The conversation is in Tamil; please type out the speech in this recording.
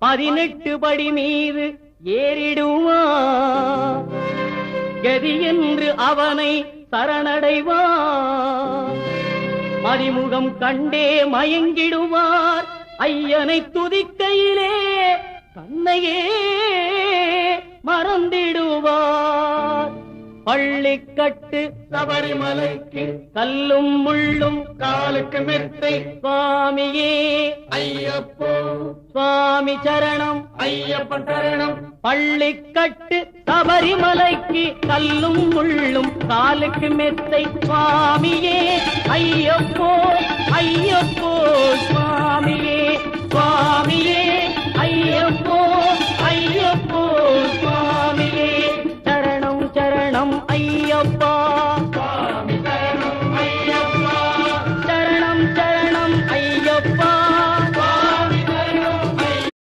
பதினெட்டு படி மீது ஏறிடுவார் கதி என்று அவனை சரணடைவார் மதிமுகம் கண்டே மயங்கிடுவார் ஐயனை துதிக்கையிலே தன்னையே மறந்திடுவார். பள்ளிக்கட்டு சபரிமலைக்கு கல்லும் முள்ளும் காலுக்கு மெத்தை சுவாமியே. ஐயப்போ. சுவாமி சரணம் ஐயப்பன் சரணம். பள்ளி கட்டு சபரிமலைக்கு கல்லும் முள்ளும் காலுக்கு மெத்தை சுவாமியே. ஐயப்போ ஐயப்போ.